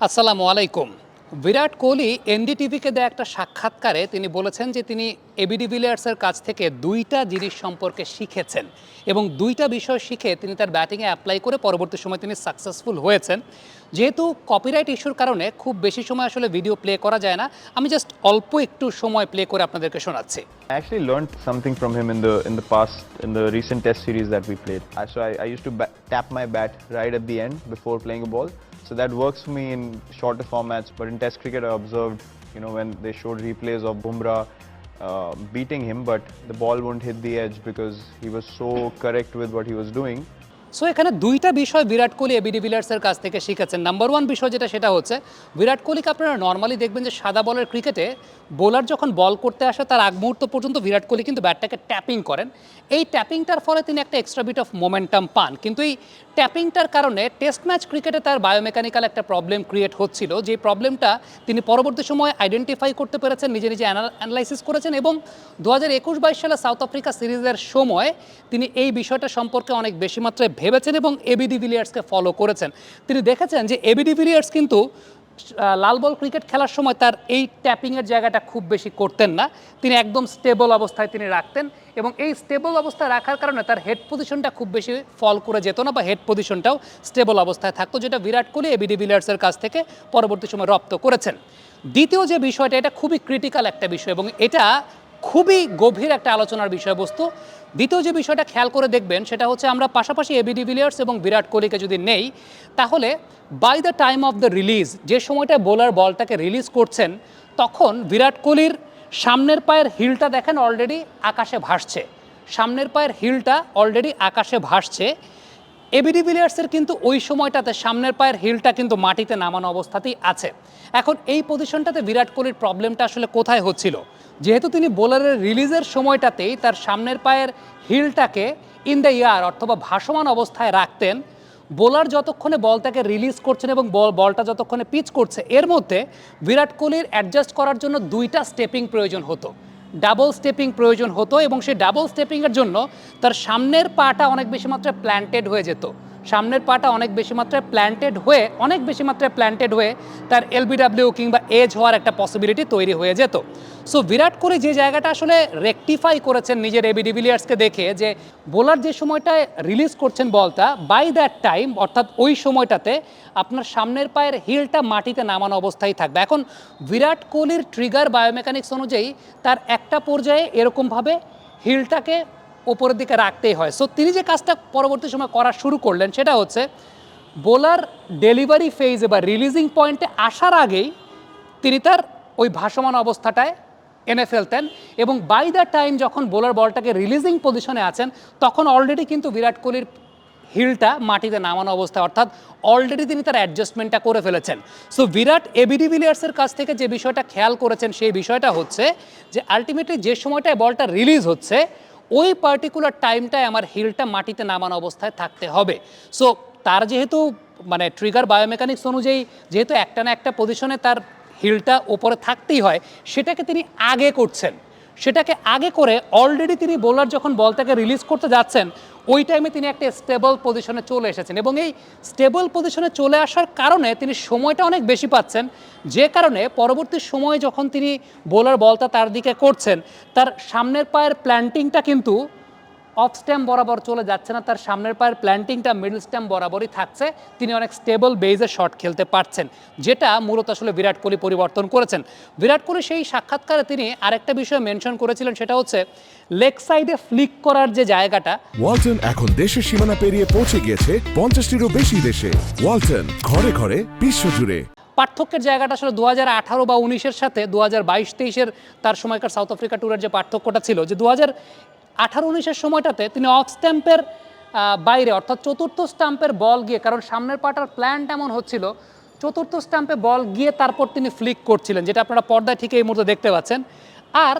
আসসালামু আলাইকুম বিরাট কোহলি এনডিটিভিকে দেয়া একটা সাক্ষাৎকারে তিনি বলেছেন যে তিনি এবিডি ভিলিয়ার্সের কাছ থেকে দুইটা জিনিস সম্পর্কে শিখেছেন এবং দুইটা বিষয় শিখে তিনি তার ব্যাটিংয়ে অ্যাপ্লাই করে পরবর্তী সময় তিনি সাকসেসফুল হয়েছেন যেহেতু কপিরাইট ইস্যুর কারণে খুব বেশি সময় আসলে ভিডিও প্লে করা যায় না আমি জাস্ট অল্প একটু সময় প্লে করে আপনাদেরকে শোনাচ্ছি I actually learned something from him in the in the past in the recent Test series that we played. So I, I used to ba- tap my bat right at the end before playing a ball. So that works for me in shorter formats. But in Test cricket, I observed, you know, when they showed replays of Bumrah uh, beating him, but the ball won't hit the edge because he was so correct with what he was doing. So এখানে দুইটা বিষয় Virat Kohli ABD ভিলিয়ার্সের কাছ থেকে শিখেছেন। Number one বিষয় যেটা, সেটা হচ্ছে, বিরাট কোহলিকে আপনারা নর্মালি দেখবেন যে সাদা বলের ক্রিকেটে বোলার যখন বল করতে আসে, তার আগ মুহূর্ত পর্যন্ত বিরাট কোহলি কিন্তু ব্যাটটাকে ট্যাপিং করেন। এই ট্যাপিংটার ফলে তিনি একটা এক্সট্রা বিট অফ মোমেন্টাম পান। কিন্তু এই ট্যাপিংটার কারণে টেস্ট ম্যাচ ক্রিকেটে তার বায়োমেকানিক্যাল একটা প্রবলেম ক্রিয়েট হচ্ছিল। যে প্রবলেমটা তিনি পরবর্তী সময় আইডেন্টিফাই করতে পেরেছেন, নিজে নিজে অ্যানালাইসিস করেছেন এবং দু হাজার একুশ বাইশ সালে সাউথ আফ্রিকা সিরিজের সময় তিনি এই বিষয়টা সম্পর্কে অনেক বেশি মাত্রায় ভেবেছেন এবং এবিডি ভিলিয়ার্সকে ফলো করেছেন। তিনি দেখেছেন যে এবিডি ভিলিয়ার্স কিন্তু লাল বল ক্রিকেট খেলার সময় তার এই ট্যাপিংয়ের জায়গাটা খুব বেশি করতেন না। তিনি একদম স্টেবল অবস্থায় তিনি রাখতেন এবং এই স্টেবল অবস্থায় রাখার কারণে তার হেড পজিশনটা খুব বেশি ফল করে যেত না বা হেড পজিশনটাও স্টেবল অবস্থায় থাকতো, যেটা বিরাট কোহলি এবিডি ভিলিয়ার্সের কাছ থেকে পরবর্তী সময় রপ্ত করেছেন। দ্বিতীয় যে বিষয়টা, এটা খুবই ক্রিটিক্যাল একটা বিষয় এবং এটা খুবই গভীর একটা আলোচনার বিষয়বস্তু। দ্বিতীয় যে বিষয়টা খেয়াল করে দেখবেন, সেটা হচ্ছে আমরা পাশাপাশি এবিডি ভিলিয়ার্স এবং বিরাট কোহলিকে যদি নেই, তাহলে by the time of the release যে সময়টা বোলার বলটাকে রিলিজ করছেন, তখন বিরাট কোহলির সামনের পায়ের হিলটা দেখেন অলরেডি আকাশে ভাসছে। সামনের পায়ের হিলটা অলরেডি আকাশে ভাসছে। এবিডি ভিলিয়ার্সের কিন্তু ওই সময়টাতে সামনের পায়ের হিলটা কিন্তু মাটিতে নামানো অবস্থাতেই আছে। এখন এই পজিশনটাতে বিরাট কোহলির প্রবলেমটা আসলে কোথায় হচ্ছিল? যেহেতু তিনি বোলারের রিলিজের সময়টাতেই তার সামনের পায়ের হিলটাকে ইন দ্য ইয়ার অথবা ভাসমান অবস্থায় রাখতেন। বোলার যতক্ষণে বলটাকে রিলিজ করছেন এবং বল, বলটা যতক্ষণে পিচ করছে, এর মধ্যে বিরাট কোহলির অ্যাডজাস্ট করার জন্য দুইটা স্টেপিং প্রয়োজন হতো। ডাবল স্টেপিং প্রয়োজন হতো এবং সেই ডাবল স্টেপিংয়ের জন্য তার সামনের পাটা অনেক বেশি মাত্রায় প্ল্যান্টেড হয়ে যেত। সামনের পাটা অনেক বেশি মাত্রায় প্ল্যান্টেড হয়ে, অনেক বেশি মাত্রায় প্ল্যান্টেড হয়ে তার এলবিডাব্লিউ কিংবা এজ হওয়ার একটা পসিবিলিটি তৈরি হয়ে যেত। সো বিরাট কোহলি যে জায়গাটা আসলে রেকটিফাই করেছেন নিজের এবি ডিভিলিয়ার্সকে দেখে যে বোলার যে সময়টায় রিলিজ করছেন বলটা বাই দ্যাট টাইম অর্থাৎ ওই সময়টাতে আপনার সামনের পায়ের হিলটা মাটিতে নামানো অবস্থায় থাকবে। এখন বিরাট কোহলির ট্রিগার বায়োমেকানিক্স অনুযায়ী তার একটা পর্যায়ে এরকমভাবে হিলটাকে ওপরের দিকে রাখতেই হয়। সো তিনি যে কাজটা পরবর্তী সময় করা শুরু করলেন সেটা হচ্ছে বোলার ডেলিভারি ফেজে বা রিলিজিং পয়েন্টে আসার আগেই তিনি তার ওই ভাসমান অবস্থাটায় এনে ফেলতেন এবং বাই দ্য টাইম যখন বোলার বলটাকে রিলিজিং পজিশনে আছেন, তখন অলরেডি কিন্তু বিরাট কোহলির হিলটা মাটিতে নামানো অবস্থা অর্থাৎ অলরেডি তিনি তার অ্যাডজাস্টমেন্টটা করে ফেলেছেন। সো বিরাট এবিডি ভিলিয়ার্সের কাছ থেকে যে বিষয়টা খেয়াল করেছেন, সেই বিষয়টা হচ্ছে যে আলটিমেটলি যে সময়টায় বলটা রিলিজ হচ্ছে, ওই পার্টিকুলার টাইমটায় আমার হিলটা মাটিতে নামানো অবস্থায় থাকতে হবে। সো তার যেহেতু মানে ট্রিগার বায়োমেকানিক্স অনুযায়ী, যেহেতু একটা না একটা পজিশনে তার হিলটা ওপরে থাকতেই হয়, সেটাকে তিনি আগে করছেন। সেটাকে আগে করে অলরেডি তিনি বোলার যখন বলটাকে রিলিজ করতে যাচ্ছেন, ওই টাইমে তিনি একটা স্টেবল পজিশনে চলে এসেছেন এবং এই স্টেবল পজিশনে চলে আসার কারণে তিনি সময়টা অনেক বেশি পাচ্ছেন। যে কারণে পরবর্তী সময়ে যখন তিনি বোলার বলটা তার দিকে করছেন, তার সামনের পায়ের প্ল্যান্টিংটা কিন্তু অফ স্ট্যাম্প বরাবর চলে যাচ্ছে না তার সামনের পায়ের প্ল্যান্টিংটা মিডল স্ট্যাম্প বরাবরই থাকছে। তিনি অনেক স্টেবল বেজে শট খেলতে পারছেন যেটা মূলত আসলে বিরাট কোহলি পরিবর্তন করেছেন। বিরাট কোহলি সেই সাক্ষাৎকারে তিনি আরেকটা বিষয় মেনশন করেছিলেন সেটা হচ্ছে লেগ সাইডে ফ্লিক করার যে জায়গাটা ওয়ালটন এখন দেশের সীমানা পেরিয়ে পৌঁছে গিয়েছে পঞ্চাশটিরও বেশি দেশে। ওয়ালটন ঘরে ঘরে বিশ্বজুড়ে। পার্থক্যের জায়গাটা আসলে দু হাজার আঠারো বা উনিশের সাথে দু হাজার বাইশ তেইশের তার সময়কার সাউথ আফ্রিকা ট্যুরের যে পার্থক্যটা ছিল যে দু হাজার আঠারো উনিশের সময়টাতে তিনি অফ স্ট্যাম্পের বাইরে, অর্থাৎ চতুর্থ স্টাম্পের বল গিয়ে, কারণ সামনের পাটার প্ল্যান এমন হচ্ছিল, চতুর্থ স্টাম্পে বল গিয়ে তারপর তিনি ফ্লিক করছিলেন, যেটা আপনারা পর্দায় ঠিক এই মুহূর্তে দেখতে পাচ্ছেন। আর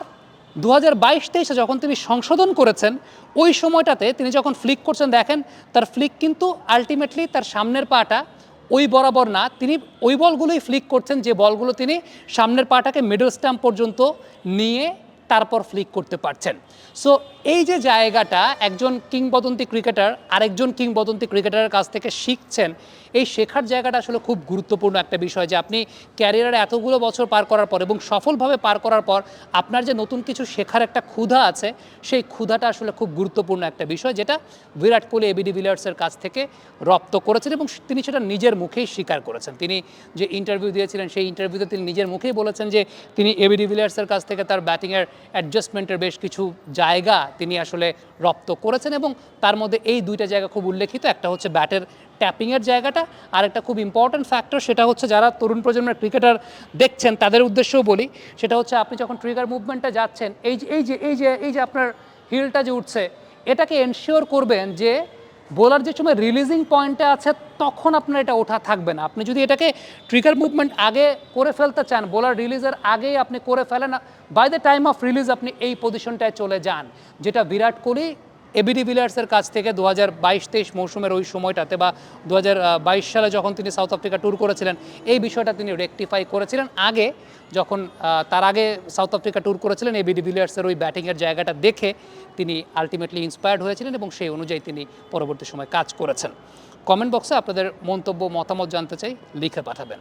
দু হাজার বাইশ তেইশে যখন তিনি সংশোধন করেছেন, ওই সময়টাতে তিনি যখন ফ্লিক করছেন, দেখেন, তার ফ্লিক কিন্তু আলটিমেটলি তার সামনের পাটা ওই বরাবর না, তিনি ওই বলগুলোই ফ্লিক করছেন, যে বলগুলো তিনি সামনের পাটাকে মিডল স্ট্যাম্প পর্যন্ত নিয়ে তারপর ফ্লিক করতে পারছেন। সো এই যে জায়গাটা একজন কিংবদন্তি ক্রিকেটার আরেকজন কিংবদন্তি ক্রিকেটারের কাছ থেকে শিখছেন এই শেখার জায়গাটা আসলে খুব গুরুত্বপূর্ণ একটা বিষয় যে আপনি ক্যারিয়ারে এতগুলো বছর পার করার পর এবং সফলভাবে পার করার পর আপনার যে নতুন কিছু শেখার একটা ক্ষুধা আছে, সেই ক্ষুধাটা আসলে খুব গুরুত্বপূর্ণ একটা বিষয় যেটা বিরাট কোহলি এবিডি ভিলিয়ার্সের কাছ থেকে রপ্ত করেছেন এবং তিনি সেটা নিজের মুখেই স্বীকার করেছেন। তিনি যে ইন্টারভিউ দিয়েছিলেন, সেই ইন্টারভিউতে তিনি নিজের মুখেই বলেছেন যে তিনি এবিডি ভিলিয়ার্সের কাছ থেকে তার ব্যাটিংয়ের অ্যাডজাস্টমেন্টের বেশ কিছু জায়গা তিনি আসলে রপ্ত করেছেন এবং তার মধ্যে এই দুইটা জায়গা খুব উল্লেখিত। একটা হচ্ছে ব্যাটের ট্যাপিংয়ের জায়গাটা আর একটা খুব ইম্পর্ট্যান্ট ফ্যাক্টর সেটা হচ্ছে যারা তরুণ প্রজন্মের ক্রিকেটার দেখছেন, তাদের উদ্দেশ্যেও বলি, সেটা হচ্ছে আপনি যখন ট্রিগার মুভমেন্টে যাচ্ছেন, এই যে এই যে এই যে এই যে আপনার হিলটা যে উঠছে, এটাকে এনশিওর করবেন যে বোলার যে সময় রিলিজিং পয়েন্টে আছে, তখন আপনার এটা ওঠা থাকবে না। আপনি যদি এটাকে ট্রিগার মুভমেন্ট আগে করে ফেলতে চান বোলার রিলিজের আগেই আপনি করে ফেলেন by the time of release আপনি এই পজিশনটায় চলে যান, যেটা বিরাট কোহলি এবিডি ভিলিয়ার্সের কাছ থেকে দু হাজার বাইশ তেইশ মৌসুমের ওই সময়টাতে বা দু হাজার বাইশ সালে যখন তিনি সাউথ আফ্রিকা ট্যুর করেছিলেন, এই বিষয়টা তিনি রেকটিফাই করেছিলেন। আগে যখন তার আগে সাউথ আফ্রিকা ট্যুর করেছিলেন এবিডি ভিলিয়ার্সের ওই ব্যাটিংয়ের জায়গাটা দেখে তিনি আলটিমেটলি ইন্সপায়ার্ড হয়েছিলেন এবং সেই অনুযায়ী তিনি পরবর্তী সময় কাজ করেছেন। কমেন্ট বক্সে আপনাদের মন্তব্য, মতামত জানতে চাই, লিখে পাঠাবেন।